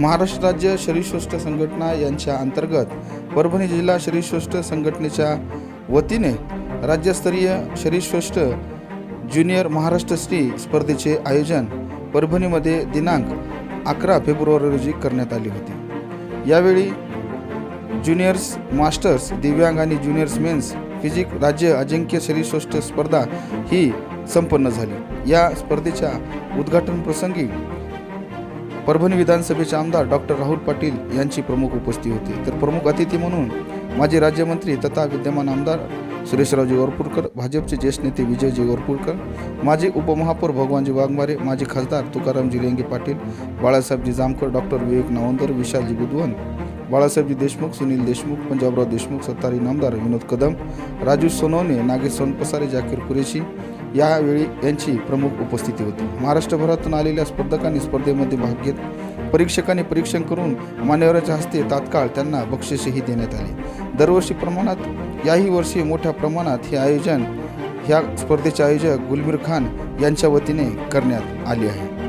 महाराष्ट्र राज्य शरीरसृष्ट संघटना यांच्या अंतर्गत परभणी जिल्हा शरीरसृष्ट संघटनेच्या वतीने राज्यस्तरीय शरीरसृष्ट ज्युनियर महाराष्ट्र श्री स्पर्धेचे आयोजन परभणीमध्ये दिनांक अकरा फेब्रुवारी रोजी करण्यात आले होते. यावेळी ज्युनियर्स मास्टर्स दिव्यांग आणि ज्युनियर्स मेन्स फिजिक राज्य अजिंक्य शरीरसृष्ट स्पर्धा ही संपन्न झाली. या स्पर्धेच्या उद्घाटन प्रसंगी परभणी विधानसभेचे आमदार डॉक्टर राहुल पाटील यांची प्रमुख उपस्थिती होती. तर प्रमुख अतिथी म्हणून माजी राज्यमंत्री तथा विद्यमान आमदार सुरेशरावजी वरपूरकर भाजपचे ज्येष्ठ नेते विजयजी वरपूरकर माजी उपमहापौर भगवानजी वाघमारे माजी खासदार तुकारामजी लेंगे पाटील बाळासाहेबजी जामकर डॉक्टर विवेक नावंदर विशालजी बुधवन बाळासाहेबजी देशमुख सुनील देशमुख पंजाबराव देशमुख सत्तारी नामदार विनोद कदम राजू सोनवणे नागेश सोनपसारे जाकीर कुरेशी यावेळी यांची प्रमुख उपस्थिती होती. महाराष्ट्रभरातून आलेल्या स्पर्धकांनी स्पर्धेमध्ये भाग घेत परीक्षकांनी परीक्षण करून मान्यवराच्या हस्ते तात्काळ त्यांना बक्षिसेही देण्यात आली. दरवर्षी प्रमाणात याही वर्षी मोठ्या प्रमाणात हे आयोजन ह्या स्पर्धेचे आयोजक गुलमीर खान यांच्या वतीने करण्यात आले आहे.